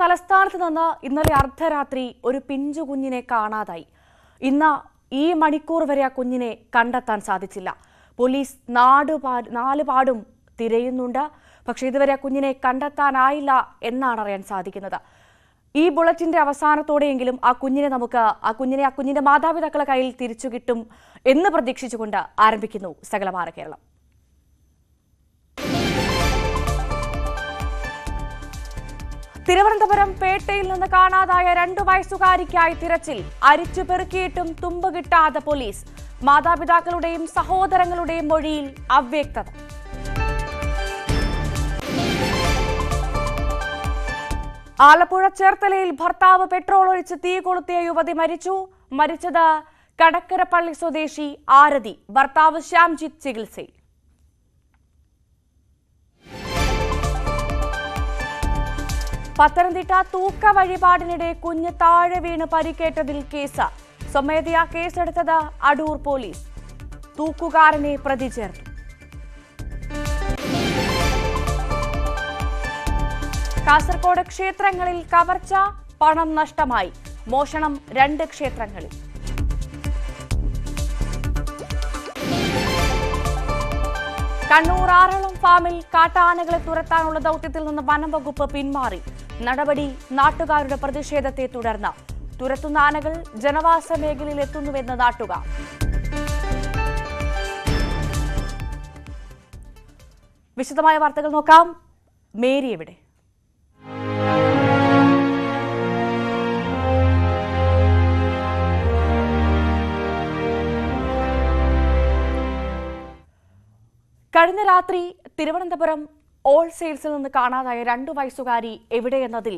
തലസ്ഥാനത്ത് നിന്ന് ഇന്നലെ അർദ്ധരാത്രി ഒരു പിഞ്ചു കുഞ്ഞിനെ കാണാതായി. ഇന്ന് ഈ മണിക്കൂർ വരെ ആ കുഞ്ഞിനെ കണ്ടെത്താൻ സാധിച്ചില്ല. പോലീസ് നാടുപാ നാലുപാടും തിരയുന്നുണ്ട്. പക്ഷെ ഇതുവരെ ആ കുഞ്ഞിനെ കണ്ടെത്താനായില്ല എന്നാണ് അറിയാൻ സാധിക്കുന്നത്. ഈ ബുള്ളറ്റിന്റെ അവസാനത്തോടെയെങ്കിലും ആ കുഞ്ഞിനെ നമുക്ക് ആ കുഞ്ഞിനെ ആ കുഞ്ഞിന്റെ മാതാപിതാക്കളെ കയ്യിൽ തിരിച്ചു കിട്ടും എന്ന് പ്രതീക്ഷിച്ചുകൊണ്ട് ആരംഭിക്കുന്നു സകലമാന കേരളം. തിരുവനന്തപുരം പേട്ടയിൽ നിന്ന് കാണാതായ രണ്ടു വയസ്സുകാരിക്കായി തിരച്ചിൽ. അരിച്ചു പെറുക്കിയിട്ടും തുമ്പ് കിട്ടാതെ പോലീസ്. മാതാപിതാക്കളുടെയും സഹോദരങ്ങളുടെയും മൊഴിയിൽ അവ്യക്തത. ആലപ്പുഴ ചേർത്തലയിൽ ഭർത്താവ് പെട്രോൾ ഒഴിച്ച് തീ കൊളുത്തിയ യുവതി മരിച്ചു. മരിച്ചത് കടക്കരപ്പള്ളി സ്വദേശി ആരതി. ഭർത്താവ് ശ്യാംജിത്ത് ചികിത്സയിൽ. പത്തനംതിട്ട തൂക്ക വഴിപാടിനിടെ കുഞ്ഞ് താഴെ വീണ് പരിക്കേറ്റതിൽ കേസ്. സ്വമേധയാ കേസെടുത്തത് അടൂർ പോലീസ്. തൂക്കുകാരനെ പ്രതി ചേർത്തു. കാസർഗോഡ് ക്ഷേത്രങ്ങളിൽ കവർച്ച പണം നഷ്ടമായി. മോഷണം രണ്ട് ക്ഷേത്രങ്ങളിൽ. കണ്ണൂർ ആറളം ഫാമിൽ കാട്ടാനകളെ തുരത്താനുള്ള ദൗത്യത്തിൽ നിന്ന് വനം വകുപ്പ് പിന്മാറി. നടപടി നാട്ടുകാരുടെ പ്രതിഷേധത്തെ തുടർന്ന് തുരത്തുന്ന ആനകൾ ജനവാസ മേഖലയിൽ എത്തുന്നുവെന്ന് നാട്ടുകാർ. വിശദമായ വാർത്തകൾ നോക്കാം. മേരി എവിടെ? കഴിഞ്ഞ രാത്രി തിരുവനന്തപുരം ഓൾ സെയിൽസിൽ നിന്ന് കാണാതായ രണ്ടു വയസ്സുകാരി എവിടെയെന്നതിൽ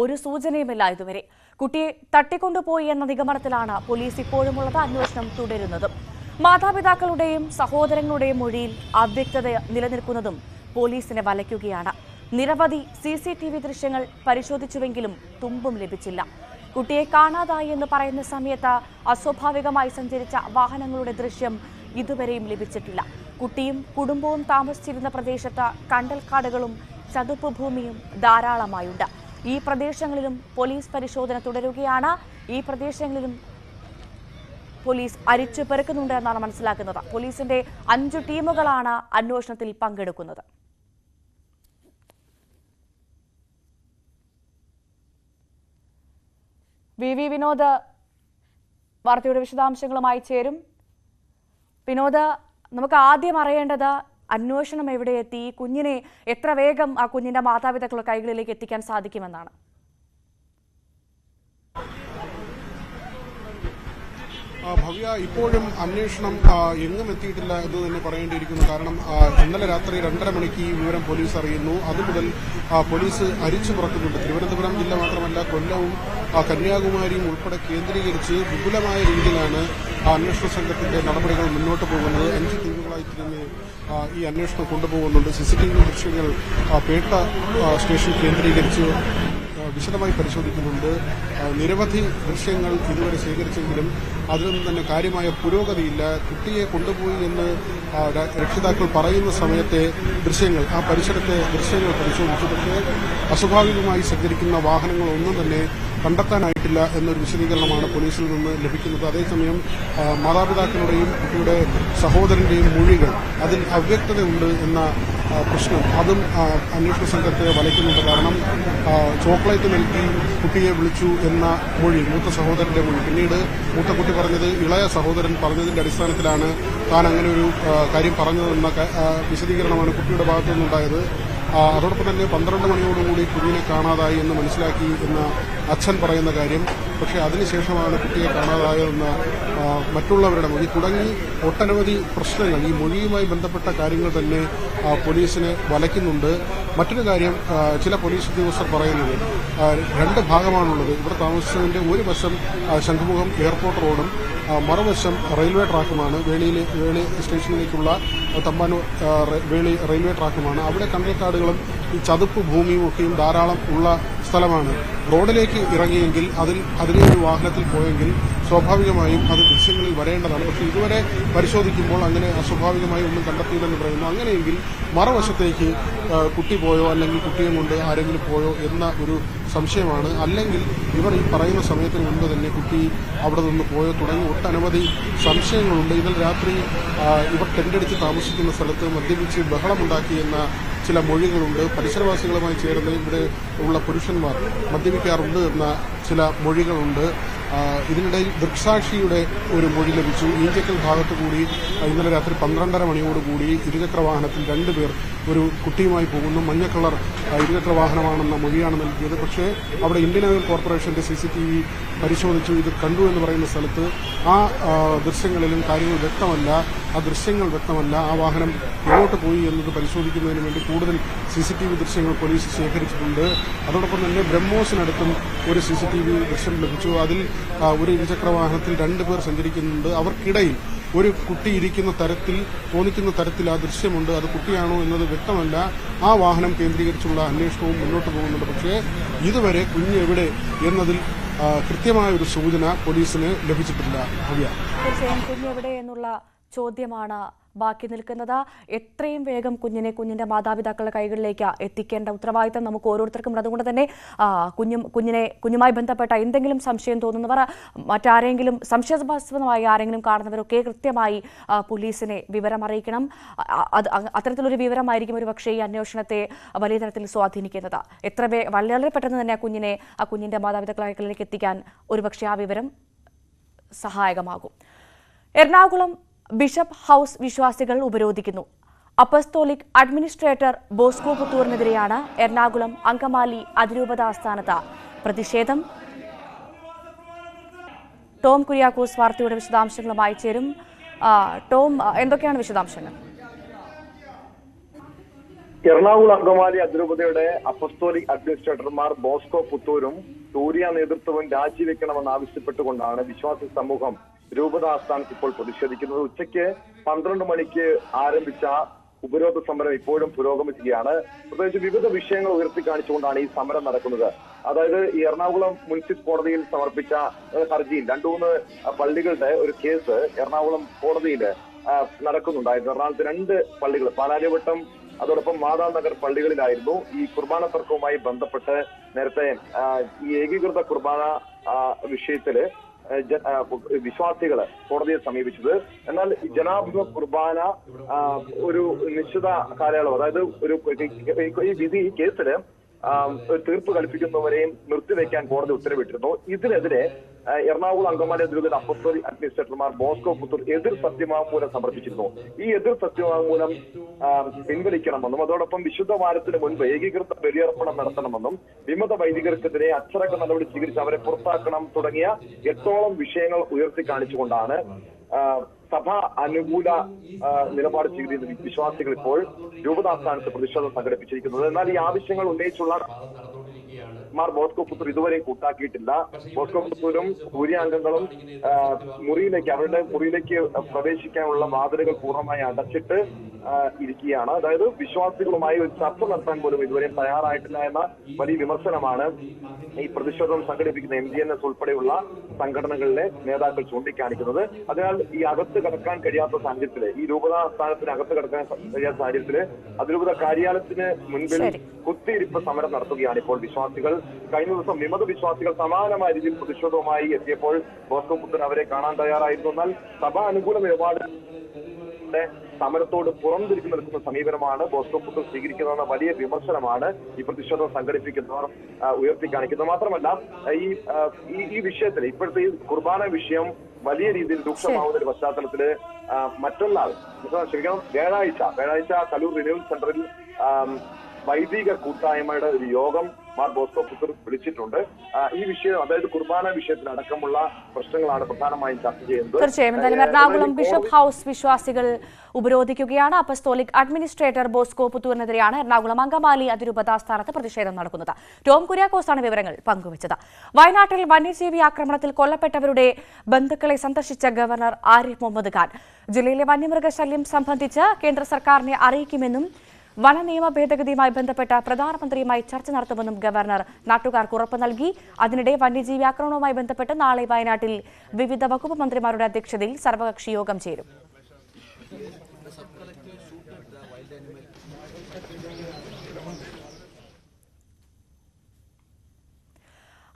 ഒരു സൂചനയുമില്ല ഇതുവരെ. കുട്ടിയെ തട്ടിക്കൊണ്ടുപോയി എന്ന നിഗമനത്തിലാണ് പോലീസ് ഇപ്പോഴുമുള്ളത് അന്വേഷണം തുടരുന്നത്. മാതാപിതാക്കളുടെയും സഹോദരങ്ങളുടെയും മൊഴിയിൽ അവ്യക്തത നിലനിൽക്കുന്നതും പോലീസിനെ വലയ്ക്കുകയാണ്. നിരവധി സി സി ടി വി ദൃശ്യങ്ങൾ പരിശോധിച്ചുവെങ്കിലും തുമ്പും ലഭിച്ചില്ല. കുട്ടിയെ കാണാതായി എന്ന് പറയുന്ന സമയത്ത് അസ്വാഭാവികമായി സഞ്ചരിച്ച വാഹനങ്ങളുടെ ദൃശ്യം ഇതുവരെയും ലഭിച്ചിട്ടില്ല. കുട്ടിയും കുടുംബവും താമസിച്ചിരുന്ന പ്രദേശത്ത് കണ്ടൽക്കാടുകളും ചതുപ്പ് ഭൂമിയും ധാരാളമായുണ്ട്. ഈ പ്രദേശങ്ങളിലും പോലീസ് പരിശോധന തുടരുകയാണ്. ഈ പ്രദേശങ്ങളിലും പോലീസ് അരിച്ചു പെറുക്കുന്നുണ്ട് എന്നാണ് മനസ്സിലാക്കുന്നത്. പോലീസിന്റെ അഞ്ചു ടീമുകളാണ് അന്വേഷണത്തിൽ പങ്കെടുക്കുന്നത്. വി വി വിനോദ് വാർത്തയുടെ വിശദാംശങ്ങളുമായി ചേരും. വിനോദ് നമുക്ക് ആദ്യം അറിയേണ്ടത് അന്വേഷണം എവിടെ എത്തി? കുഞ്ഞിനെ എത്ര വേഗം ആ കുഞ്ഞിന്റെ മാതാപിതാക്കളുടെ കൈകളിലേക്ക് എത്തിക്കാൻ സാധിക്കുമെന്നാണ്. ഭവ്യ ഇപ്പോഴും അന്വേഷണം എങ്ങും എത്തിയിട്ടില്ല എന്ന് തന്നെ പറയേണ്ടിയിരിക്കുന്നു. കാരണം ഇന്നലെ രാത്രി രണ്ടര മണിക്ക് ഈ വിവരം പോലീസ് അറിയുന്നു. അതുമുതൽ മുതൽ പോലീസ് അരിച്ചു പുറക്കുന്നുണ്ട്. തിരുവനന്തപുരം ജില്ല മാത്രമല്ല കൊല്ലവും കന്യാകുമാരിയും ഉൾപ്പെടെ കേന്ദ്രീകരിച്ച് വിപുലമായ രീതിയിലാണ് അന്വേഷണ സംഘത്തിന്റെ നടപടികൾ മുന്നോട്ട് പോകുന്നത് അഞ്ച് ടീമുകളായി തിരിഞ്ഞ് ഈ അന്വേഷണം കൊണ്ടുപോകുന്നുണ്ട്. സി സി ടി വി ദൃശ്യങ്ങൾ പേട്ട സ്റ്റേഷൻ കേന്ദ്രീകരിച്ച് വിശദമായി പരിശോധിക്കുന്നുണ്ട്. നിരവധി ദൃശ്യങ്ങൾ ഇതുവരെ ശേഖരിച്ചെങ്കിലും അതിലൊന്നും തന്നെ കാര്യമായ പുരോഗതിയില്ല. കുട്ടിയെ കൊണ്ടുപോയി എന്ന് രക്ഷിതാക്കൾ പറയുന്ന സമയത്തെ ദൃശ്യങ്ങൾ ആ പരിസരത്തെ ദൃശ്യങ്ങൾ പരിശോധിച്ചു പക്ഷേ അസ്വാഭാവികമായി സഞ്ചരിക്കുന്ന വാഹനങ്ങളൊന്നും തന്നെ കണ്ടെത്താനായിട്ടില്ല എന്നൊരു വിശദീകരണമാണ് പോലീസിൽ നിന്ന് ലഭിക്കുന്നത്. അതേസമയം മാതാപിതാക്കളുടെയും കുട്ടിയുടെ സഹോദരന്റെയും മൊഴികൾ അതിൽ അവ്യക്തതയുണ്ട് എന്ന പ്രശ്നം അതും അന്വേഷണ സംഘത്തെ വലയ്ക്കുന്നുണ്ട്. കാരണം ചോക്ലേറ്റ് നൽകി കുട്ടിയെ വിളിച്ചു എന്ന മൊഴി മൂത്ത സഹോദരന്റെ മൊഴി. പിന്നീട് മൂത്ത കുട്ടി പറഞ്ഞത് ഇളയ സഹോദരൻ പറഞ്ഞതിന്റെ അടിസ്ഥാനത്തിലാണ് താൻ അങ്ങനെ ഒരു കാര്യം പറഞ്ഞതെന്ന വിശദീകരണമാണ് കുട്ടിയുടെ ഭാഗത്തു നിന്നുണ്ടായത് അതോടൊപ്പം തന്നെ പന്ത്രണ്ട് മണിയോടുകൂടി കുഞ്ഞിനെ കാണാതായി എന്ന് മനസ്സിലാക്കി എന്ന അച്ഛൻ പറയുന്ന കാര്യം. പക്ഷേ അതിനുശേഷമാണ് കുട്ടിയെ കാണാതായതെന്ന മറ്റുള്ളവരുടെ മൊഴി തുടങ്ങി ഒട്ടനവധി പ്രശ്നങ്ങൾ. ഈ മൊഴിയുമായി ബന്ധപ്പെട്ട കാര്യങ്ങൾ തന്നെ പോലീസിനെ വലയ്ക്കുന്നുണ്ട്. മറ്റൊരു കാര്യം ചില പോലീസ് ഉദ്യോഗസ്ഥർ പറയുന്നത് രണ്ട് ഭാഗമാണുള്ളത്. ഇവിടെ താമസിച്ചതിന്റെ ഒരു വശം ശംഖുമുഖം എയർപോർട്ട് റോഡും മറുവശം റെയിൽവേ ട്രാക്കുമാണ്. വേളിയിലെ വേളി സ്റ്റേഷനിലേക്കുള്ള തമ്പാനൂർ വേളി റെയിൽവേ ട്രാക്കുമാണ്. അവിടെ കണ്ടൽക്കാടുകളും ഈ ചതുപ്പ് ഭൂമിയും ഒക്കെയും ധാരാളം ഉള്ള സ്ഥലമാണ്. റോഡിലേക്ക് ഇറങ്ങിയെങ്കിൽ അതിൽ അതിലെ ഒരു വാഹനത്തിൽ പോയെങ്കിൽ സ്വാഭാവികമായും അത് ദൃശ്യങ്ങളിൽ വരേണ്ടതാണ്. പക്ഷേ ഇതുവരെ പരിശോധിക്കുമ്പോൾ അങ്ങനെ അസ്വാഭാവികമായി ഒന്നും കണ്ടെത്തിയില്ലെന്ന് പറയുന്നു. അങ്ങനെയെങ്കിൽ മറുവശത്തേക്ക് കുട്ടി പോയോ അല്ലെങ്കിൽ കുട്ടിയെ കൊണ്ട് ആരെങ്കിലും പോയോ എന്ന ഒരു സംശയമാണ്. അല്ലെങ്കിൽ ഇവർ ഈ പറയുന്ന സമയത്തിന് മുൻപ് തന്നെ കുട്ടി അവിടെ നിന്ന് പോയോ തുടങ്ങി ഒട്ടനവധി സംശയങ്ങളുണ്ട്. ഇന്നലെ രാത്രി ഇവർ ടെൻഡടിച്ച് താമസിക്കുന്ന സ്ഥലത്ത് മദ്യപിച്ച് ബഹളമുണ്ടാക്കിയെന്ന ചില മൊഴികളുണ്ട്. പരിസരവാസികളുമായി ചേർന്ന് ഇവിടെ ഉള്ള പുരുഷന്മാർ മദ്യപിക്കാറുണ്ട് എന്ന ചില മൊഴികളുണ്ട്. ഇതിനിടയിൽ ദൃക്സാക്ഷിയുടെ ഒരു മൊഴി ലഭിച്ചു. ഈഞ്ചക്കൽ ഭാഗത്തു കൂടി ഇന്നലെ രാത്രി പന്ത്രണ്ടര മണിയോടുകൂടി ഇരുചക്ര വാഹനത്തിൽ രണ്ടുപേർ ഒരു കുട്ടിയുമായി പോകുന്നു. മഞ്ഞ കളർ ഇരുചക്ര വാഹനമാണെന്ന മൊഴിയാണ് നൽകിയത്. പക്ഷേ അവിടെ ഇന്ത്യൻ ഓയിൽ കോർപ്പറേഷന്റെ സി സി ടി വി പരിശോധിച്ചു. ഇത് കണ്ടു എന്ന് പറയുന്ന സ്ഥലത്ത് ആ, ദൃശ്യങ്ങളിലും കാര്യങ്ങൾ വ്യക്തമല്ല. ആ ദൃശ്യങ്ങൾ വ്യക്തമല്ല. ആ വാഹനം എങ്ങോട്ട് പോയി എന്നത് പരിശോധിക്കുന്നതിന് വേണ്ടി കൂടുതൽ സി സി ടി വി ദൃശ്യങ്ങൾ പോലീസ് ശേഖരിച്ചിട്ടുണ്ട്. അതോടൊപ്പം തന്നെ ബ്രഹ്മോസിനടുത്തും ഒരു സി സി ടി വി ദൃശ്യം ലഭിച്ചു. അതിൽ ഒരു ഇരുചക്ര വാഹനത്തിൽ രണ്ടുപേർ സഞ്ചരിക്കുന്നുണ്ട്. അവർക്കിടയിൽ ഒരു കുട്ടി ഇരിക്കുന്ന തരത്തിൽ തോന്നിക്കുന്ന തരത്തിൽ ആ ദൃശ്യമുണ്ട്. അത് കുട്ടിയാണോ എന്നത് വ്യക്തമല്ല. ആ വാഹനം കേന്ദ്രീകരിച്ചുള്ള അന്വേഷണവും മുന്നോട്ട് പോകുന്നുണ്ട്. പക്ഷേ ഇതുവരെ കുഞ്ഞ് എവിടെ എന്നതിൽ കൃത്യമായ ഒരു സൂചന പോലീസിന് ലഭിച്ചിട്ടില്ല. കുഞ്ഞെവിടെ എന്നുള്ള ചോദ്യമാണ് ബാക്കി നിൽക്കുന്നത്. എത്രയും വേഗം കുഞ്ഞിനെ കുഞ്ഞിന്റെ മാതാപിതാക്കളുടെ കൈകളിലേക്ക് എത്തിക്കേണ്ട ഉത്തരവാദിത്തം നമുക്ക് ഓരോരുത്തർക്കും. അതുകൊണ്ട് തന്നെ കുഞ്ഞും കുഞ്ഞിനെ കുഞ്ഞുമായി ബന്ധപ്പെട്ട എന്തെങ്കിലും സംശയം തോന്നുന്നവർ മറ്റാരെങ്കിലും സംശയാസ്പദമായി ആരെങ്കിലും കാണുന്നവരൊക്കെ കൃത്യമായി പോലീസിനെ വിവരം അറിയിക്കണം. അത് അത്തരത്തിലൊരു വിവരമായിരിക്കും ഒരു പക്ഷേ ഈ അന്വേഷണത്തെ വലിയ തരത്തിൽ സ്വാധീനിക്കുന്നത്. എത്ര വളരെ പെട്ടെന്ന് തന്നെ ആ കുഞ്ഞിനെ ആ കുഞ്ഞിന്റെ മാതാപിതാക്കളുടെ കൈകളിലേക്ക് എത്തിക്കാൻ ഒരുപക്ഷെ ആ വിവരം സഹായകമാകും. എറണാകുളം ബിഷപ്പ് ഹൌസ് വിശ്വാസികൾ ഉപരോധിക്കുന്നു. അപ്പസ്തോലിക് അഡ്മിനിസ്ട്രേറ്റർ ബോസ്കോ പുത്തൂറിനെതിരെയാണ് എറണാകുളം അങ്കമാലി അതിരൂപത ആസ്ഥാനത്ത് പ്രതിഷേധം. ടോം കുര്യാക്കോസ് വാർത്തയുടെ വിശദാംശങ്ങളുമായി ചേരും. ടോം എന്തൊക്കെയാണ് വിശദാംശങ്ങൾ? എറണാകുളം അങ്കമാലി അതിരൂപതയുടെ അപ്പസ്തോലിക് അഡ്മിനിസ്ട്രേറ്റർമാർ ബോസ്കോ പുത്തൂരും സൂര്യ നേതൃത്വവും രാജിവെക്കണമെന്ന് ആവശ്യപ്പെട്ടുകൊണ്ടാണ് വിശ്വാസി സമൂഹം രൂപത ആസ്ഥാനത്ത് ഇപ്പോൾ പ്രതിഷേധിക്കുന്നത് ഉച്ചയ്ക്ക് പന്ത്രണ്ട് മണിക്ക് ആരംഭിച്ച ഉപരോധ സമരം ഇപ്പോഴും പുരോഗമിക്കുകയാണ്. പ്രത്യേകിച്ച് വിവിധ വിഷയങ്ങൾ ഉയർത്തി കാണിച്ചുകൊണ്ടാണ് ഈ സമരം നടക്കുന്നത്. അതായത് ഈ എറണാകുളം മുനിസിപ്പൽ കോടതിയിൽ സമർപ്പിച്ച ഹർജിയിൽ രണ്ടു മൂന്ന് പള്ളികളുടെ ഒരു കേസ് എറണാകുളം കോടതിയിൽ നടക്കുന്നുണ്ടായിരുന്നു. എറണാകുളത്ത് രണ്ട് പള്ളികൾ പാലാരിവട്ടം അതോടൊപ്പം മാതാനഗർ പള്ളികളിലായിരുന്നു ഈ കുർബാന തർക്കവുമായി ബന്ധപ്പെട്ട് നേരത്തെ ഈ ഏകീകൃത കുർബാന വിഷയത്തിൽ വിശ്വാസികൾ കോടതിയെ സമീപിച്ചത്. എന്നാൽ ഈ ജനാഭിമുഖ കുർബാന ഒരു നിശ്ചിത കാലയളവ് അതായത് ഒരു ഈ വിധി ഈ കേസിൽ തീർപ്പ് കൽപ്പിക്കുന്നവരെയും നിർത്തിവെക്കാൻ കോടതി ഉത്തരവിട്ടിരുന്നു. ഇതിനെതിരെ എറണാകുളം അങ്കമാലി അതിരൂപത അപ്പസ്തോലി അഡ്മിനിസ്ട്രേറ്റർമാർ ബോസ്കോ പുത്തൂർ എതിർ സത്യവാങ്മൂലം സമർപ്പിച്ചിരുന്നു. ഈ എതിർ സത്യവാങ്മൂലം പിൻവലിക്കണമെന്നും അതോടൊപ്പം വിശുദ്ധ വാരത്തിന് മുൻപ് ഏകീകൃത ബലിയർപ്പണം നടത്തണമെന്നും വിമത വൈദികർക്കെതിരെ അച്ചടക്ക നടപടി സ്വീകരിച്ച് അവരെ പുറത്താക്കണം തുടങ്ങിയ എട്ടോളം വിഷയങ്ങൾ ഉയർത്തി കാണിച്ചുകൊണ്ടാണ് സഭ അനുകൂല നിലപാട് സ്വീകരിക്കുന്ന വിശ്വാസികൾ ഇപ്പോൾ രൂപതാസ്ഥാനത്ത് പ്രതിഷേധം സംഘടിപ്പിച്ചിരിക്കുന്നത്. എന്നാൽ ഈ ആവശ്യങ്ങൾ ഉന്നയിച്ചുള്ള മാർ ബോസ്കോ പുത്തൂർ ഇതുവരെയും കൂട്ടാക്കിയിട്ടില്ല. ബോസ്കോ പുത്തൂരും സൂര്യാംഗങ്ങളും അംഗങ്ങളും മുറിയിലേക്ക് അവരുടെ മുറിയിലേക്ക് പ്രവേശിക്കാനുള്ള വാതിലുകൾ പൂർണമായി അടച്ചിട്ട് ഇരിക്കുകയാണ്. അതായത് വിശ്വാസികളുമായി ഒരു ചർച്ച നടത്താൻ പോലും ഇതുവരെ തയ്യാറായിട്ടില്ല എന്ന വലിയ വിമർശനമാണ് ഈ പ്രതിഷേധം സംഘടിപ്പിക്കുന്ന എം ജി എൻ എസ് ഉൾപ്പെടെയുള്ള സംഘടനകളിലെ നേതാക്കൾ ചൂണ്ടിക്കാണിക്കുന്നത്. അതിനാൽ ഈ അകത്ത് കടക്കാൻ കഴിയാത്ത സാഹചര്യത്തിൽ ഈ രൂപതാ സ്ഥാനത്തിന് അകത്ത് കടക്കാൻ കഴിയാത്ത സാഹചര്യത്തിൽ അതിരൂപത കാര്യാലയത്തിന് മുൻപിൽ. കുത്തിയിരിപ്പ് സമരം നടത്തുകയാണ് ഇപ്പോൾ വിശ്വാസികൾ. കഴിഞ്ഞ ദിവസം വിമത വിശ്വാസികൾ സമാനമായ രീതിയിൽ പ്രതിഷേധവുമായി എത്തിയപ്പോൾ ബോസ്കോ പുത്തൻ അവരെ കാണാൻ തയ്യാറായിരുന്നു. എന്നാൽ സഭാ അനുകൂല നിലപാട് സമരത്തോട് പുറംതിരിച്ചു നിൽക്കുന്ന സമീപനമാണ് ബോസ്കോ പുത്തൻ സ്വീകരിക്കുന്നതെന്ന വലിയ വിമർശനമാണ് ഈ പ്രതിഷേധം സംഘടിപ്പിക്കുന്നവർ ഉയർത്തി കാണിക്കുന്നത്. മാത്രമല്ല ഈ ഈ വിഷയത്തിൽ ഇപ്പോഴത്തെ ഈ കുർബാന വിഷയം വലിയ രീതിയിൽ രൂക്ഷമാവുന്ന ഒരു പശ്ചാത്തലത്തിൽ ആ, മറ്റന്നാൾ ക്ഷമിക്കണം വ്യാഴാഴ്ച വ്യാഴാഴ്ച കലൂർ റിന്യൂവൽ സെന്ററിൽ വൈദിക കൂട്ടായ്മയുടെ ഒരു യോഗം മാർ ബോസ്കോ പുത്തൂർ വിളിച്ചിട്ടുണ്ട്. ഈ വിഷയം അതായത് കുർബാന വിഷയത്തിലടക്കമുള്ള പ്രശ്നങ്ങളാണ് പ്രധാനമായും ചർച്ച ചെയ്യുന്നത്. തീർച്ചയായും. എന്തായാലും എറണാകുളം ബിഷപ്പ് ഹൗസ് വിശ്വാസികൾ ഉപരോധിക്കുകയാണ്. അപ്പസ്തോലിക് അഡ്മിനിസ്ട്രേറ്റർ ബോസ്കോ പുത്തൂരിനെതിരെയാണ് എറണാകുളം അങ്കമാലി അതിരൂപത സ്ഥാനത്ത് പ്രതിഷേധം നടക്കുന്നത്. ടോം കുര്യാക്കോസാണ് വിവരങ്ങൾ പങ്കുവച്ചത്. വയനാട്ടിൽ വന്യജീവി ആക്രമണത്തിൽ കൊല്ലപ്പെട്ടവരുടെ ബന്ധുക്കളെ സന്ദർശിച്ച ഗവർണർ ആരിഫ് മുഹമ്മദ് ഖാൻ. ജില്ലയിലെ വന്യമൃഗശല്യം സംബന്ധിച്ച് കേന്ദ്ര സർക്കാരിനെ അറിയിക്കുമെന്നും വന നിയമ ഭേദഗതിയുമായി ബന്ധപ്പെട്ട പ്രധാനമന്ത്രിയുമായി ചർച്ച നടത്തുമെന്നും ഗവർണർ നാട്ടുകാർക്ക് ഉറപ്പ് നൽകി. അതിനിടെ വന്യജീവി ആക്രമണവുമായി ബന്ധപ്പെട്ട് നാളെ വയനാട്ടിൽ വിവിധ വകുപ്പ് മന്ത്രിമാരുടെ അധ്യക്ഷതയിൽ സർവകക്ഷി യോഗം ചേരും.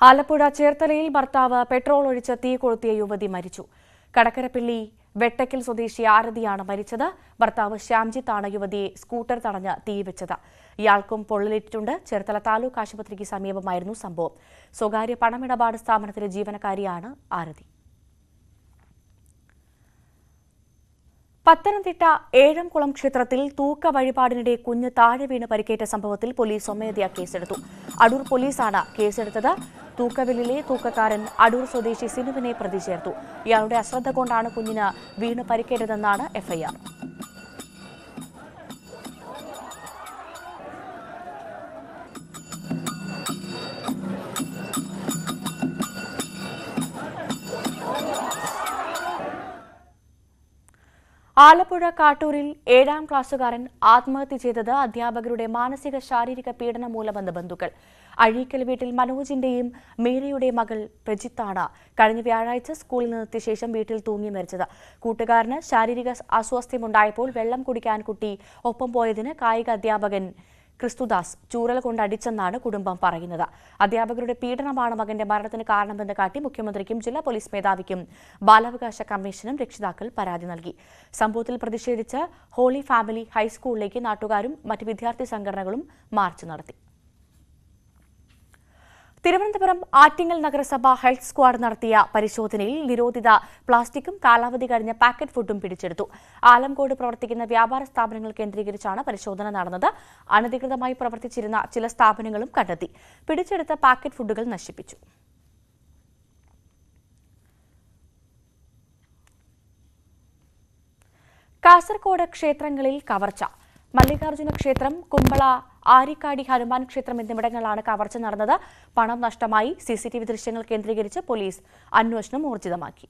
ആലപ്പുഴ ചേർത്തലയിൽ ഭർത്താവ് പെട്രോൾ ഒഴിച്ച് തീ കൊളുത്തിയ യുവതി മരിച്ചു. കടക്കരപ്പള്ളി വെട്ടക്കൽ സ്വദേശി ആരതിയാണ് മരിച്ചത്. ഭർത്താവ് ശ്യാംജിത്താണ് യുവതിയെ സ്കൂട്ടർ തടഞ്ഞ് തീവച്ചത്. ഇയാൾക്കും പൊള്ളലേറ്റിട്ടുണ്ട് ചേർത്തല താലൂക്ക് ആശുപത്രിക്ക് സമീപമായിരുന്നു സംഭവം. സ്വകാര്യ പണമിടപാട് സ്ഥാപനത്തിലെ ജീവനക്കാരിയാണ് ആരതി. പത്തനംതിട്ട ഏഴംകുളം ക്ഷേത്രത്തിൽ തൂക്ക വഴിപാടിനിടെ കുഞ്ഞ് താഴെ വീണ് പരിക്കേറ്റ സംഭവത്തിൽ പോലീസ് സ്വമേധയാ കേസെടുത്തു. അടൂർ പോലീസാണ് കേസെടുത്തത്. തൂക്കവില്ലിലെ തൂക്കക്കാരൻ അടൂർ സ്വദേശി സിനുവിനെ പ്രതി ചേർത്തു ഇയാളുടെ അശ്രദ്ധ കൊണ്ടാണ് കുഞ്ഞിന് വീണ് പരിക്കേറ്റതെന്നാണ് എഫ്ഐആർ. ആലപ്പുഴ കാട്ടൂരിൽ ഏഴാം ക്ലാസ്സുകാരൻ ആത്മഹത്യ ചെയ്തത് അധ്യാപകരുടെ മാനസിക ശാരീരിക പീഡനം മൂലമെന്ന് ബന്ധുക്കൾ. അഴീക്കൽ വീട്ടിൽ മനോജിന്റെയും മീരയുടെ മകൾ പ്രജിത്താണ് കഴിഞ്ഞ വ്യാഴാഴ്ച സ്കൂളിൽ നിന്നെത്തിയ ശേഷം വീട്ടിൽ തൂങ്ങി മരിച്ചത്. കൂട്ടുകാരന് ശാരീരിക അസ്വാസ്ഥ്യമുണ്ടായപ്പോൾ വെള്ളം കുടിക്കാൻ കുട്ടി ഒപ്പം പോയതിന് കായിക അധ്യാപകൻ ക്രിസ്തുദാസ് ചൂരൽ കൊണ്ട് അടിച്ചെന്നാണ് കുടുംബം പറയുന്നത്. അധ്യാപകരുടെ പീഡനമാണ് മകന്റെ മരണത്തിന് കാരണമെന്ന് കാട്ടി മുഖ്യമന്ത്രിക്കും ജില്ലാ പോലീസ് മേധാവിക്കും ബാലാവകാശ കമ്മീഷനും രക്ഷിതാക്കൾ പരാതി നൽകി. സംഭവത്തിൽ പ്രതിഷേധിച്ച് ഹോളി ഫാമിലി ഹൈസ്കൂളിലേക്ക് നാട്ടുകാരും മറ്റ് വിദ്യാർത്ഥി സംഘടനകളും മാർച്ച് നടത്തി. തിരുവനന്തപുരം ആറ്റിങ്ങൽ നഗരസഭ ഹെൽത്ത് സ്ക്വാഡ് നടത്തിയ പരിശോധനയിൽ നിരോധിത പ്ലാസ്റ്റിക്കും കാലാവധി കഴിഞ്ഞ പാക്കറ്റ് ഫുഡും പിടിച്ചെടുത്തു. ആലംകോട് പ്രവർത്തിക്കുന്ന വ്യാപാര സ്ഥാപനങ്ങൾ കേന്ദ്രീകരിച്ചാണ് പരിശോധന നടന്നത്. അനധികൃതമായി പ്രവർത്തിച്ചിരുന്ന ചില സ്ഥാപനങ്ങളും കണ്ടെത്തി. പിടിച്ചെടുത്ത പാക്കറ്റ് ഫുഡുകൾ നശിപ്പിച്ചു. കാസർകോട് ക്ഷേത്രങ്ങളിൽ കവർച്ച. മല്ലികാർജുന ക്ഷേത്രം കുമ്പള ആരിക്കാടി ഹനുമാൻ ക്ഷേത്രം എന്നിവിടങ്ങളിലാണ് കവർച്ച നടന്നത്. പണം നഷ്ടമായി. സിസിടിവി ദൃശ്യങ്ങൾ കേന്ദ്രീകരിച്ച് പോലീസ് അന്വേഷണം ഊർജിതമാക്കി.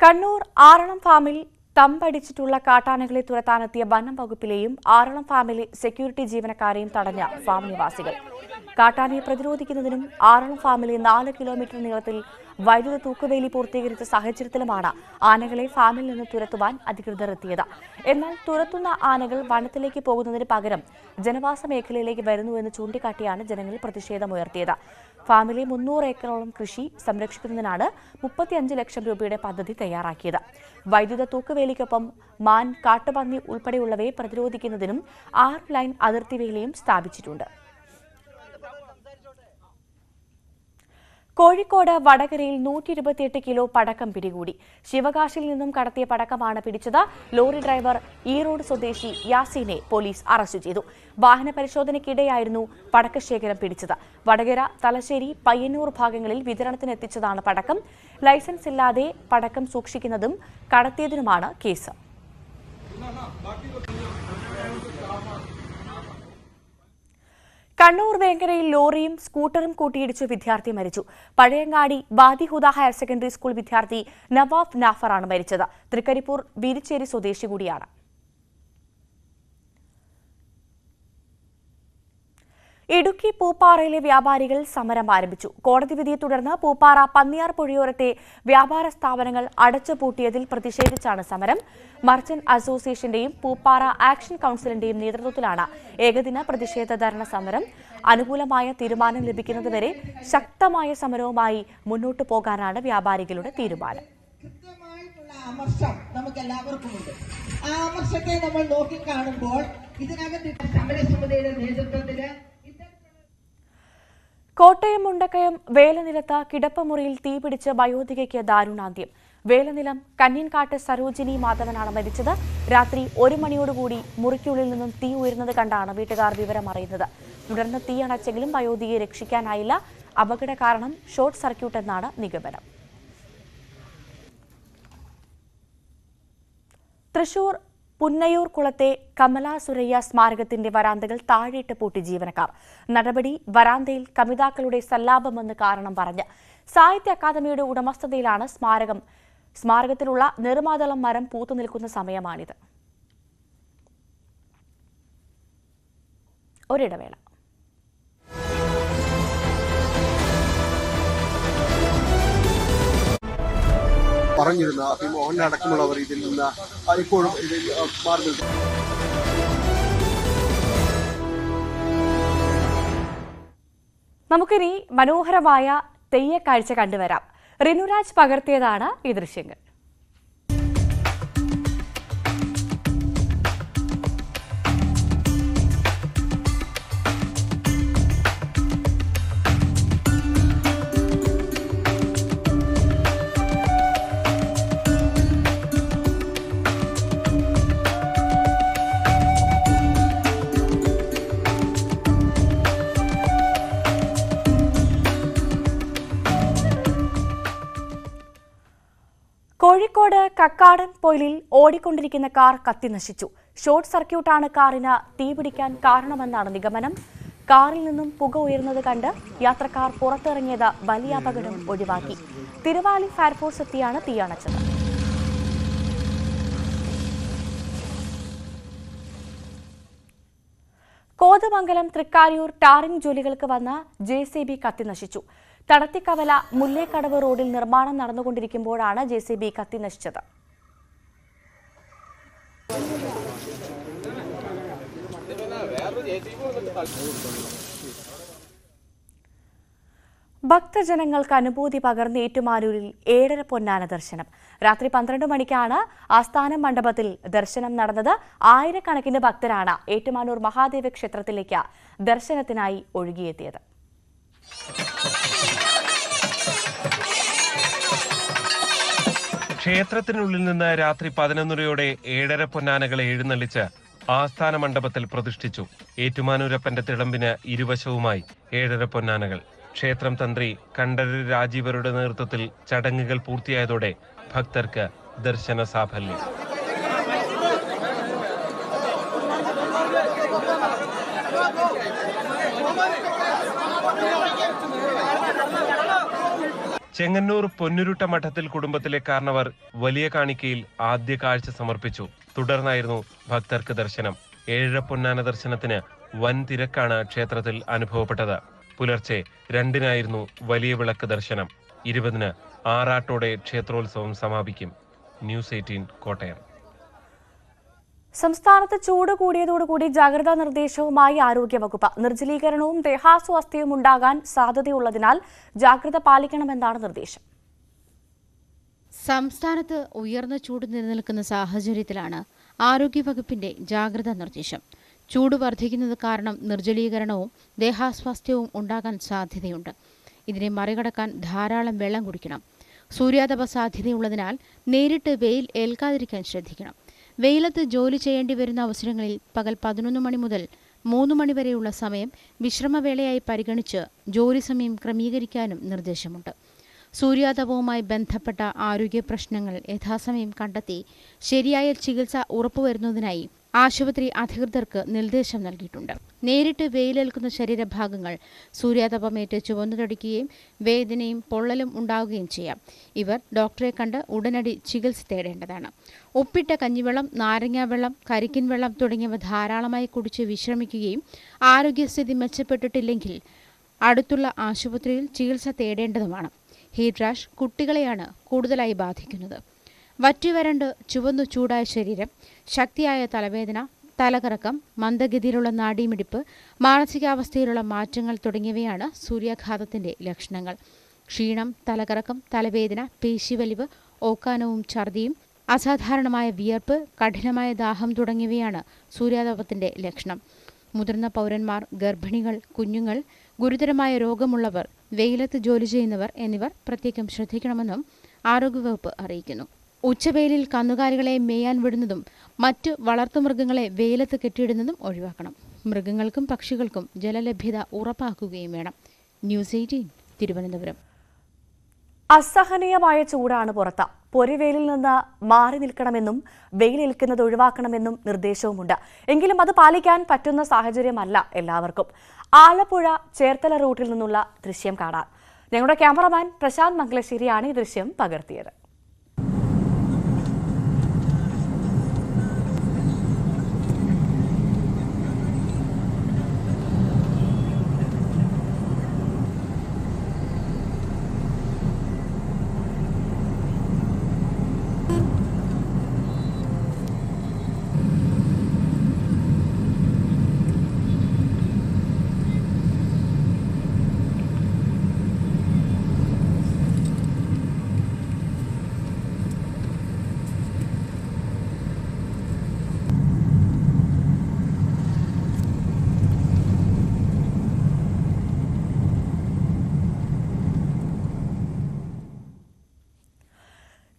കണ്ണൂർ ആറളം ഫാമിൽ തമ്പടിച്ചിട്ടുള്ള കാട്ടാനകളെ തുരത്താനെത്തിയ വനം വകുപ്പിലെയും ആറളം ഫാമിലെ സെക്യൂരിറ്റി ജീവനക്കാരെയും തടഞ്ഞ ഫാം നിവാസികൾ. കാട്ടാനയെ പ്രതിരോധിക്കുന്നതിനും ആറളം ഫാമിലെ നാല് കിലോമീറ്റർ നീളത്തിൽ വൈദ്യുത തൂക്കുവേലി പൂർത്തീകരിച്ച സാഹചര്യത്തിലുമാണ് ആനകളെ ഫാമിൽ നിന്ന് തുരത്തുവാൻ അധികൃതർ എത്തിയത്. എന്നാൽ തുരത്തുന്ന ആനകൾ വനത്തിലേക്ക് പോകുന്നതിന് പകരം ജനവാസ മേഖലയിലേക്ക് വരുന്നുവെന്ന് ചൂണ്ടിക്കാട്ടിയാണ് ജനങ്ങൾ പ്രതിഷേധമുയർത്തിയത്. ഫാമിലെ മുന്നൂറ് ഏക്കറോളം കൃഷി സംരക്ഷിക്കുന്നതിനാണ് മുപ്പത്തിയഞ്ച് ലക്ഷം രൂപയുടെ പദ്ധതി തയ്യാറാക്കിയത്. വൈദ്യുത തൂക്കുവേലിക്കൊപ്പം മാൻ കാട്ടുപന്നി ഉൾപ്പെടെയുള്ളവയെ പ്രതിരോധിക്കുന്നതിനും ആർ ലൈൻ അതിർത്തി വേലയും സ്ഥാപിച്ചിട്ടുണ്ട്. കോഴിക്കോട് വടകരയിൽ നൂറ്റി ഇരുപത്തിയെട്ട് കിലോ പടക്കം പിടികൂടി. ശിവകാശിയിൽ നിന്നും കടത്തിയ പടക്കമാണ് പിടിച്ചത്. ലോറി ഡ്രൈവർ ഈറോഡ് സ്വദേശി യാസീനെ പോലീസ് അറസ്റ്റ് ചെയ്തു. വാഹന പരിശോധനയ്ക്കിടെയായിരുന്നു പടക്കശേഖരം പിടിച്ചത്. വടകര തലശ്ശേരി പയ്യന്നൂർ ഭാഗങ്ങളിൽ വിതരണത്തിനെത്തിച്ചതാണ് പടക്കം. ലൈസൻസ് ഇല്ലാതെ പടക്കം സൂക്ഷിക്കുന്നതും കടത്തിയതിനുമാണ് കേസ്. കണ്ണൂർ വേങ്ങരയിൽ ലോറിയും സ്കൂട്ടറും കൂട്ടിയിടിച്ച് വിദ്യാർത്ഥി മരിച്ചു. Pazhayangadi Badiyhuda higher secondary school വിദ്യാർത്ഥി നവാഫ് നാഫറാണ് മരിച്ചത്. തൃക്കരിപ്പൂർ വീരിച്ചേരി സ്വദേശി കൂടിയാണ്. ഇടുക്കി പൂപ്പാറയിലെ വ്യാപാരികൾ സമരം ആരംഭിച്ചു. കോടതി വിധിയെ തുടർന്ന് പൂപ്പാറ പന്നിയാർ പുഴയോരത്തെ വ്യാപാര സ്ഥാപനങ്ങൾ അടച്ചുപൂട്ടിയതിൽ പ്രതിഷേധിച്ചാണ് സമരം. മർച്ചന്റ് അസോസിയേഷന്റെയും പൂപ്പാറ ആക്ഷൻ കൌൺസിലിന്റെയും നേതൃത്വത്തിലാണ് ഏകദിന പ്രതിഷേധ ധർണ സമരം. അനുകൂലമായ തീരുമാനം ലഭിക്കുന്നതുവരെ ശക്തമായ സമരവുമായി മുന്നോട്ടു പോകാനാണ് വ്യാപാരികളുടെ തീരുമാനം. അമർഷം ആ അമർഷത്തെ നമ്മൾ ഇതിനകത്ത് സമരസമിതിയുടെ നേതൃത്വത്തിൽ കോട്ടയം മുണ്ടക്കയം വേലനിലത്ത് കിടപ്പമുറിയിൽ തീപിടിച്ച് വയോധികയ്ക്ക് ദാരുണാന്ത്യം. വേലനിലം കന്യൻകാട്ട് സരോജിനി മാധവനാണ് മരിച്ചത്. രാത്രി ഒരു മണിയോടുകൂടി മുറിക്കുള്ളിൽ നിന്നും തീ ഉയരുന്നത് കണ്ടാണ് വീട്ടുകാർ വിവരം അറിയുന്നത്. തുടർന്ന് തീ അണച്ചെങ്കിലും വയോധികയെ രക്ഷിക്കാനായില്ല. അപകട കാരണം ഷോർട്ട് സർക്യൂട്ട് എന്നാണ് നിഗമനം. തൃശൂർ പുന്നയൂർ കുളത്തെ കമലാ സുരയ്യ സ്മാരകത്തിന്റെ വരാന്തകൾ താഴേട്ട് പൂട്ടി ജീവനക്കാർ. നടപടി വരാന്തയിൽ കവിതാക്കളുടെ സല്ലാപമെന്ന് കാരണം പറഞ്ഞ് സാഹിത്യ അക്കാദമിയുടെ ഉടമസ്ഥതയിലാണ് സ്മാരകം. സ്മാരകത്തിലുള്ള നെറുമാതളം മരം പൂത്തു നിൽക്കുന്ന സമയമാണിത്. ഒരിടവേള. പറഞ്ഞിരുന്ന പി മോഹൻ അടക്കമുള്ളവർ ഇതിൽ നിന്ന് ഇപ്പോഴും ഇതിൽ മാറി നിൽക്കുന്നു. നമുക്കിനി മനോഹരമായ തെയ്യക്കാഴ്ച കണ്ടുവരാം. റിനുരാജ് പകർത്തിയതാണ് ഈ ദൃശ്യങ്ങൾ. കക്കാടൻ പൊയിലിൽ ഓടിക്കൊണ്ടിരിക്കുന്ന കാർ കത്തിനശിച്ചു ഷോർട്ട് സർക്യൂട്ടാണ് കാറിന് തീപിടിക്കാൻ കാരണമെന്നാണ് നിഗമനം. കാറിൽ നിന്നും പുക ഉയർന്നത് കണ്ട് യാത്രക്കാർ പുറത്തിറങ്ങിയത് വലിയ അപകടം ഒഴിവാക്കി. തിരുവാലി ഫയർഫോഴ്സ് എത്തിയാണ് തീയണച്ചത്. കോതമംഗലം തൃക്കാരിയൂർ ടാറിംഗ് ജോലികൾക്ക് വന്ന ജെ സി ബി കത്തിനശിച്ചു തടത്തിക്കവല മുല്ലേക്കടവ് റോഡിൽ നിർമ്മാണം നടന്നുകൊണ്ടിരിക്കുമ്പോഴാണ് ജെ സി ബി കത്തിനശിച്ചത് ഭക്തജനങ്ങൾക്ക് അനുഭൂതി പകർന്ന് ഏറ്റുമാനൂരിൽ ഏഴര പൊന്നാന ദർശനം. രാത്രി പന്ത്രണ്ട് മണിക്കാണ് ആസ്ഥാന മണ്ഡപത്തിൽ ദർശനം നടന്നത്. ആയിരക്കണക്കിന് ഭക്തരാണ് ഏറ്റുമാനൂർ മഹാദേവ ക്ഷേത്രത്തിലേക്ക് ദർശനത്തിനായി ഒഴുകിയെത്തിയത്. ക്ഷേത്രത്തിനുള്ളിൽ നിന്ന് രാത്രി പതിനൊന്നരയോടെ ഏഴര പൊന്നാനകളെ എഴുന്നള്ളിച്ച് ആസ്ഥാന മണ്ഡപത്തിൽ പ്രതിഷ്ഠിച്ചു ഏറ്റുമാനൂരപ്പന്റെ തിളമ്പിന് ഇരുവശവുമായി ഏഴര പൊന്നാനകൾ ക്ഷേത്രം തന്ത്രി കണ്ഠരര് രാജീവരുടെ നേതൃത്വത്തിൽ ചടങ്ങുകൾ പൂർത്തിയായതോടെ ഭക്തർക്ക് ദർശന സാഫല്യം ചെങ്ങന്നൂർ പൊന്നുരുട്ട മഠത്തിൽ കുടുംബത്തിലെ കാരണവർ വലിയ കാണിക്കയിൽ ആദ്യ കാഴ്ച സമർപ്പിച്ചു. തുടർന്നായിരുന്നു ഭക്തർക്ക് ദർശനം. ഏഴര പൊന്നാന ദർശനത്തിന് വൻ തിരക്കാണ് ക്ഷേത്രത്തിൽ അനുഭവപ്പെട്ടത്. പുലർച്ചെ രണ്ടിനായിരുന്നു വലിയ വിളക്ക് ദർശനം. ഇരുപതിന് ആറാട്ടോടെ ക്ഷേത്രോത്സവം സമാപിക്കും. News eighteen Kottayam. സംസ്ഥാനത്ത് ചൂട് കൂടിയതോടുകൂടി ജാഗ്രതാ നിർദ്ദേശവുമായി ആരോഗ്യവകുപ്പ്. നിർജലീകരണവും ദേഹാസ്വാസ്ഥ്യവും ഉണ്ടാകാൻ സാധ്യതയുള്ളതിനാൽ ജാഗ്രത പാലിക്കണമെന്നാണ് നിർദ്ദേശം. സംസ്ഥാനത്ത് ഉയർന്ന ചൂട് നിലനിൽക്കുന്ന സാഹചര്യത്തിലാണ് ആരോഗ്യവകുപ്പിന്റെ ജാഗ്രതാ നിർദ്ദേശം. ചൂട് വർദ്ധിക്കുന്നത് കാരണം നിർജലീകരണവും ദേഹാസ്വാസ്ഥ്യവും ഉണ്ടാകാൻ സാധ്യതയുണ്ട്. ഇതിനെ മറികടക്കാൻ ധാരാളം വെള്ളം കുടിക്കണം. സൂര്യാതപ സാധ്യതയുള്ളതിനാൽ നേരിട്ട് വെയിൽ ഏൽക്കാതിരിക്കാൻ ശ്രദ്ധിക്കണം. വെയിലത്ത് ജോലി ചെയ്യേണ്ടി വരുന്ന അവസരങ്ങളിൽ പകൽ പതിനൊന്ന് മണി മുതൽ മൂന്ന് മണിവരെയുള്ള സമയം വിശ്രമവേളയായി പരിഗണിച്ച് ജോലി സമയം ക്രമീകരിക്കാനും നിർദ്ദേശമുണ്ട്. സൂര്യാതപവുമായി ബന്ധപ്പെട്ട ആരോഗ്യ പ്രശ്നങ്ങൾ യഥാസമയം കണ്ടെത്തി ശരിയായ ചികിത്സ ഉറപ്പുവരുന്നതിനായി ആശുപത്രി അധികൃതർക്ക് നിർദ്ദേശം നൽകിയിട്ടുണ്ട്. നേരിട്ട് വെയിലേൽക്കുന്ന ശരീരഭാഗങ്ങൾ സൂര്യാതപമേറ്റ് ചുവന്നുതടിക്കുകയും വേദനയും പൊള്ളലും ഉണ്ടാവുകയും ചെയ്യാം. ഇവർ ഡോക്ടറെ കണ്ട് ഉടനടി ചികിത്സ തേടേണ്ടതാണ്. ഉപ്പിട്ട കഞ്ഞിവെള്ളം നാരങ്ങാവെള്ളം കരിക്കിൻ വെള്ളം തുടങ്ങിയവ ധാരാളമായി കുടിച്ച് വിശ്രമിക്കുകയും ആരോഗ്യസ്ഥിതി മെച്ചപ്പെട്ടിട്ടില്ലെങ്കിൽ അടുത്തുള്ള ആശുപത്രിയിൽ ചികിത്സ തേടേണ്ടതുമാണ്. ഹീറ്റ് റാഷ് കുട്ടികളെയാണ് കൂടുതലായി ബാധിക്കുന്നത്. വറ്റിവരണ്ട് ചുവന്നു ചൂടായ ശരീരം ശക്തിയായ തലവേദന തലകറക്കം മന്ദഗതിയിലുള്ള നാഡീമിടിപ്പ് മാനസികാവസ്ഥയിലുള്ള മാറ്റങ്ങൾ തുടങ്ങിയവയാണ് സൂര്യാഘാതത്തിന്റെ ലക്ഷണങ്ങൾ. ക്ഷീണം തലകറക്കം തലവേദന പേശിവലിവ് ഓക്കാനവും ഛർദിയും അസാധാരണമായ വിയർപ്പ് കഠിനമായ ദാഹം തുടങ്ങിയവയാണ് സൂര്യാതപത്തിന്റെ ലക്ഷണം. മുതിർന്ന പൗരന്മാർ ഗർഭിണികൾ കുഞ്ഞുങ്ങൾ ഗുരുതരമായ രോഗമുള്ളവർ വെയിലത്ത് ജോലി ചെയ്യുന്നവർ എന്നിവർ പ്രത്യേകം ശ്രദ്ധിക്കണമെന്നും ആരോഗ്യവകുപ്പ് അറിയിക്കുന്നു. ഉച്ചവെയിലിൽ കന്നുകാലികളെ മേയാൻ വിടുന്നതും മറ്റ് വളർത്തുമൃഗങ്ങളെ വെയിലത്ത് കെട്ടിയിടുന്നതും ഒഴിവാക്കണം. മൃഗങ്ങൾക്കും പക്ഷികൾക്കും ജലലഭ്യത ഉറപ്പാക്കുകയും വേണം. News eighteen Thiruvananthapuram. അസഹനീയമായ ചൂടാണ് പുറത്ത്. പൊരിവെയിലിൽ നിന്ന് മാറി നിൽക്കണമെന്നും വെയിലേൽക്കുന്നത് ഒഴിവാക്കണമെന്നും നിർദ്ദേശവുമുണ്ട്. എങ്കിലും അത് പാലിക്കാൻ പറ്റുന്ന സാഹചര്യമല്ല എല്ലാവർക്കും. ആലപ്പുഴ ചേർത്തല റൂട്ടിൽ നിന്നുള്ള ദൃശ്യം കാണാം. ഞങ്ങളുടെ ക്യാമറമാൻ പ്രശാന്ത് മംഗലശ്ശേരിയാണ് ഈ ദൃശ്യം പകർത്തിയത്.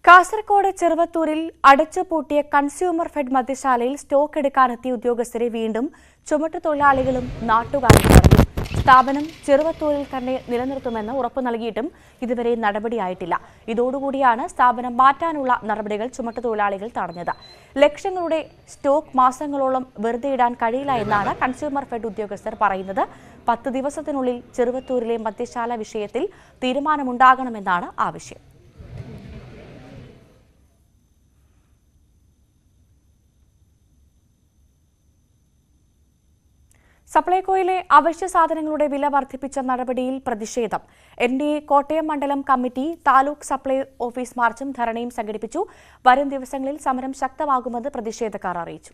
കാസർകോട് ചെറുവത്തൂരിൽ അടച്ചുപൂട്ടിയ കൺസ്യൂമർ ഫെഡ് മദ്യശാലയിൽ സ്റ്റോക്ക് എടുക്കാനെത്തിയ ഉദ്യോഗസ്ഥരെ വീണ്ടും ചുമട്ടുതൊഴിലാളികളും നാട്ടുകാരും പറഞ്ഞു. സ്ഥാപനം ചെറുവത്തൂരിൽ തന്നെ നിലനിർത്തുമെന്ന് ഉറപ്പു നൽകിയിട്ടും ഇതുവരെ നടപടിയായിട്ടില്ല. ഇതോടുകൂടിയാണ് സ്ഥാപനം മാറ്റാനുള്ള നടപടികൾ ചുമട്ടുതൊഴിലാളികൾ തടഞ്ഞത്. ലക്ഷങ്ങളുടെ സ്റ്റോക്ക് മാസങ്ങളോളം വെറുതെ ഇടാൻ കഴിയില്ല എന്നാണ് കൺസ്യൂമർ ഫെഡ് ഉദ്യോഗസ്ഥർ പറയുന്നത്. പത്ത് ദിവസത്തിനുള്ളിൽ ചെറുവത്തൂരിലെ മദ്യശാല വിഷയത്തിൽ തീരുമാനമുണ്ടാകണമെന്നാണ് ആവശ്യം. സപ്ലൈകോയിലെ അവശ്യ സാധനങ്ങളുടെ വില വർദ്ധിപ്പിച്ച നടപടിയിൽ പ്രതിഷേധം. എൻ ഡി എ കോട്ടയം മണ്ഡലം കമ്മിറ്റി താലൂക്ക് സപ്ലൈ ഓഫീസ് മാർച്ചും ധരണയും സംഘടിപ്പിച്ചു. വരും ദിവസങ്ങളിൽ സമരം ശക്തമാകുമെന്ന് പ്രതിഷേധക്കാർ അറിയിച്ചു.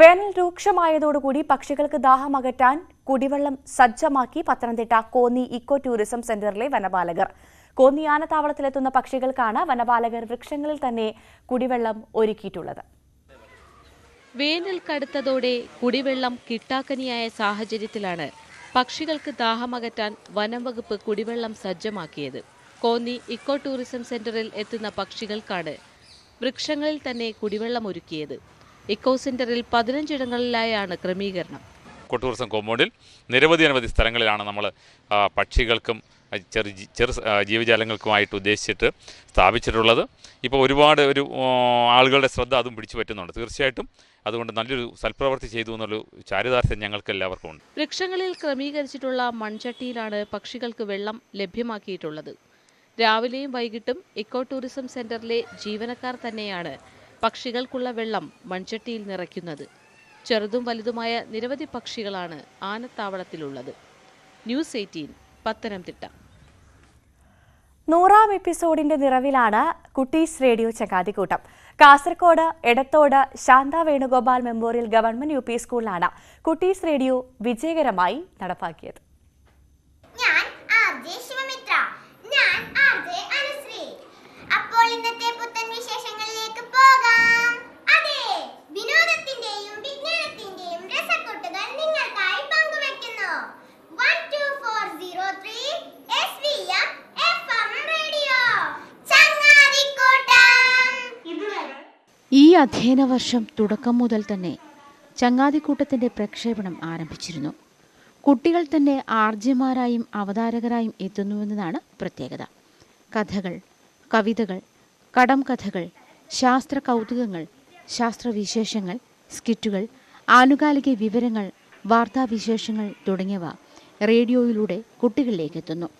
വേനൽ രൂക്ഷമായതോടുകൂടി പക്ഷികൾക്ക് ദാഹമകറ്റാൻ കുടിവെള്ളം സജ്ജമാക്കി പത്തനംതിട്ട കോന്നി ഇക്കോ ടൂറിസം സെന്ററിലെ വനപാലകർ. കോന്നി ആനത്താവളത്തിലെത്തുന്ന പക്ഷികൾക്കാണ് വനപാലകർ വൃക്ഷങ്ങളിൽ തന്നെ കുടിവെള്ളം ഒരുക്കിയിട്ടുള്ളത്. വേനൽ കടുത്തതോടെ കുടിവെള്ളം കിട്ടാക്കനിയായ സാഹചര്യത്തിലാണ് പക്ഷികൾക്ക് ദാഹമകറ്റാൻ വനം വകുപ്പ് കുടിവെള്ളം സജ്ജമാക്കിയത്. കോന്നി ഇക്കോ ടൂറിസം സെന്ററിൽ എത്തുന്ന പക്ഷികൾക്കാണ് വൃക്ഷങ്ങളിൽ തന്നെ കുടിവെള്ളം ഒരുക്കിയത്. ഇക്കോ സെന്ററിൽ പതിനഞ്ചിടങ്ങളിലായാണ് ക്രമീകരണം. ഇക്കോ ടൂറിസം കോമ്പൗണ്ടിൽ നിരവധി അനവധി സ്ഥലങ്ങളിലാണ് നമ്മൾ പക്ഷികൾക്കും ചെറു ചെറു ജീവജാലങ്ങൾക്കുമായിട്ട് ഉദ്ദേശിച്ചിട്ട് സ്ഥാപിച്ചിട്ടുള്ളത്. ഇപ്പോൾ ഒരുപാട് ഒരു ആളുകളുടെ ശ്രദ്ധ അതും പിടിച്ചു പറ്റുന്നുണ്ട്. തീർച്ചയായിട്ടും അതുകൊണ്ട് നല്ലൊരു സൽപ്രവൃത്തി ചെയ്തു എന്നൊരു ചാരിതാർത്ഥ്യം ഞങ്ങൾക്ക് എല്ലാവർക്കും ഉണ്ട് വൃക്ഷങ്ങളിൽ ക്രമീകരിച്ചിട്ടുള്ള മൺചട്ടിയിലാണ് പക്ഷികൾക്ക് വെള്ളം ലഭ്യമാക്കിയിട്ടുള്ളത്. രാവിലെയും വൈകിട്ടും ഇക്കോ ടൂറിസം സെന്ററിലെ ജീവനക്കാർ തന്നെയാണ് പക്ഷികൾക്കുള്ള വെള്ളം മൺചട്ടിയിൽ നിറയ്ക്കുന്നത്. ചെറുതും വലുതുമായ നിരവധി പക്ഷികളാണ് ആനത്താവളത്തിലുള്ളത്. News eighteen Pathanamthitta. നൂറാം എപ്പിസോഡിന്റെ നിറവിലാണ് കുട്ടീസ് radio ചങ്ങാതിക്കൂട്ടം. Kasaragod Edathode Shantha Venugopal memorial government U സ്കൂളിലാണ് കുട്ടീസ് റേഡിയോ വിജയകരമായി നടപ്പാക്കിയത്. അധ്യയന വർഷം തുടക്കം മുതൽ തന്നെ ചങ്ങാതിക്കൂട്ടത്തിന്റെ പ്രക്ഷേപണം ആരംഭിച്ചിരുന്നു. കുട്ടികൾ തന്നെ ആർജ്യമാരായും അവതാരകരായും എത്തുന്നുവെന്നതാണ് പ്രത്യേകത. കഥകൾ കവിതകൾ കടം കഥകൾ ശാസ്ത്ര കൗതുകങ്ങൾ ശാസ്ത്രവിശേഷങ്ങൾ സ്കിറ്റുകൾ ആനുകാലിക വിവരങ്ങൾ വാർത്താവിശേഷങ്ങൾ തുടങ്ങിയവ റേഡിയോയിലൂടെ കുട്ടികളിലേക്ക് എത്തുന്നു.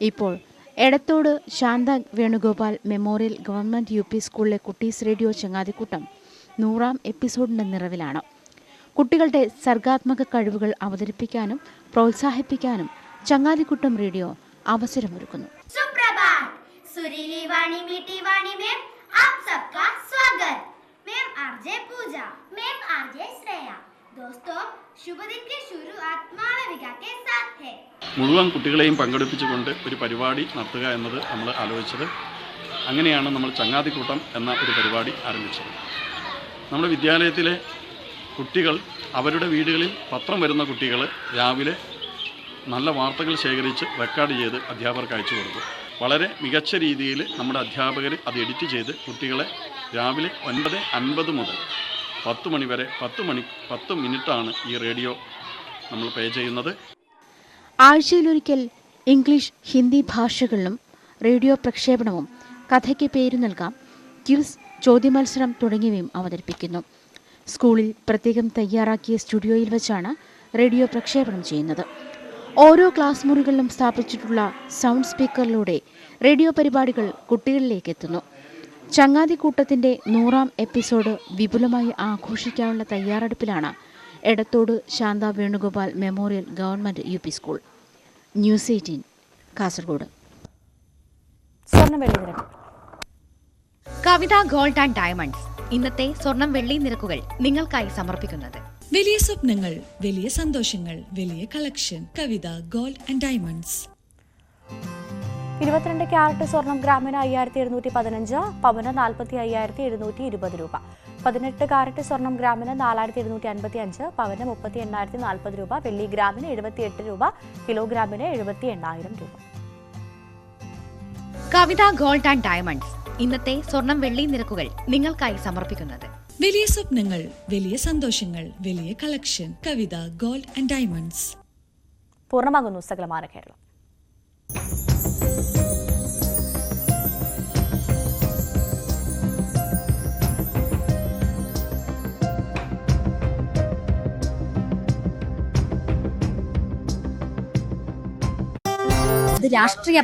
ഇപ്പോൾ Edathode Shantha Venugopal memorial government U P സ്കൂളിലെ കുട്ടീസ് റേഡിയോ ചങ്ങാതിക്കൂട്ടം നൂറാം എപ്പിസോഡിന്റെ നിറവിലാണ്. കുട്ടികളുടെ സർഗാത്മക കഴിവുകൾ അവതരിപ്പിക്കാനും പ്രോത്സാഹിപ്പിക്കാനും ചങ്ങാതിക്കുട്ടം റേഡിയോ അവസരമൊരുക്കുന്നു. സ്വാഗത്. മേം പൂജ. മേം ശ്രേയ. മുഴുവൻ കുട്ടികളെയും പങ്കെടുപ്പിച്ചുകൊണ്ട് ഒരു പരിപാടി നടത്തുക എന്നത് നമ്മൾ ആലോചിച്ചത്. അങ്ങനെയാണ് നമ്മൾ ചങ്ങാതിക്കൂട്ടം എന്ന ഒരു പരിപാടി ആരംഭിച്ചത്. നമ്മുടെ വിദ്യാലയത്തിലെ കുട്ടികൾ അവരുടെ വീടുകളിൽ പത്രം വരുന്ന കുട്ടികൾ രാവിലെ നല്ല വാർത്തകൾ ശേഖരിച്ച് റെക്കോർഡ് ചെയ്ത് അധ്യാപകർക്ക് അയച്ചു കൊടുക്കും. വളരെ മികച്ച രീതിയിൽ നമ്മുടെ അധ്യാപകർ അത് എഡിറ്റ് ചെയ്ത് കുട്ടികളെ രാവിലെ ഒൻപത് അൻപത് മുതൽ പത്ത് മണി വരെ പത്ത് മണി പത്ത് മിനിറ്റാണ് ഈ റേഡിയോ നമ്മൾ പേ ചെയ്യുന്നത്. ആഴ്ചയിലൊരിക്കൽ ഇംഗ്ലീഷ് ഹിന്ദി ഭാഷകളിലും റേഡിയോ പ്രക്ഷേപണവും കഥയ്ക്ക് പേരു നൽകാം. ക്യൂസ് ചോദ്യമത്സരം തുടങ്ങിയവയും അവതരിപ്പിക്കുന്നു. സ്കൂളിൽ പ്രത്യേകം തയ്യാറാക്കിയ സ്റ്റുഡിയോയിൽ വെച്ചാണ് റേഡിയോ പ്രക്ഷേപണം ചെയ്യുന്നത്. ഓരോ ക്ലാസ് മുറികളിലും സ്ഥാപിച്ചിട്ടുള്ള സൗണ്ട് സ്പീക്കറിലൂടെ റേഡിയോ പരിപാടികൾ കുട്ടികളിലേക്ക് എത്തുന്നു. ചങ്ങാതിക്കൂട്ടത്തിന്റെ നൂറാം എപ്പിസോഡ് വിപുലമായി ആഘോഷിക്കാനുള്ള തയ്യാറെടുപ്പിലാണ് Edathode Shantha Venugopal memorial government U P school. News eighteen Kasaragod. സ്വർണ വെള്ളി നിരക്ക് കവിത ഗോൾഡ് ആൻഡ് ഡയമണ്ട്സ്. ഇന്നത്തെ സ്വർണം വെള്ളി നിരക്കുകൾ നിങ്ങൾക്കായി സമർപ്പിക്കുന്നത്. വലിയ സ്വപ്നങ്ങൾ വലിയ സന്തോഷങ്ങൾ വലിയ collection. Kavitha gold and diamonds. ഇരുപത്തിരണ്ട് ക്യാരറ്റ് സ്വർണം ഗ്രാമിന് അയ്യായിരത്തി എഴുന്നൂറ്റി പതിനഞ്ച് പവന് നാൽപ്പത്തി അയ്യായിരത്തി എഴുന്നൂറ്റി ഇരുപത് രൂപ. പതിനെട്ട് കാരറ്റ് സ്വർണം ഗ്രാമിന് നാലായിരത്തി ഇരുന്നൂറ്റി അൻപത്തി അഞ്ച് പവന് മുപ്പത്തി എണ്ണായിരത്തി നാൽപ്പത് രൂപ വെള്ളി ഗ്രാമിന് എഴുപത്തി എട്ട് രൂപ കിലോഗ്രാമിന് എഴുപത്തി എണ്ണായിരം രൂപ. കവിത ഗോൾഡ് ആൻഡ് ഡയമണ്ട്സ് ഇന്നത്തെ സ്വർണം വെള്ളി നിരക്കുകൾ നിങ്ങൾക്കായി സമർപ്പിക്കുന്നത്. വലിയ സ്വപ്നങ്ങൾ വലിയ സന്തോഷങ്ങൾ വലിയ collection Kavitha gold and diamonds. പൂർണമാകുന്നു സകലമാന കേരളം. രാഷ്ട്രീയ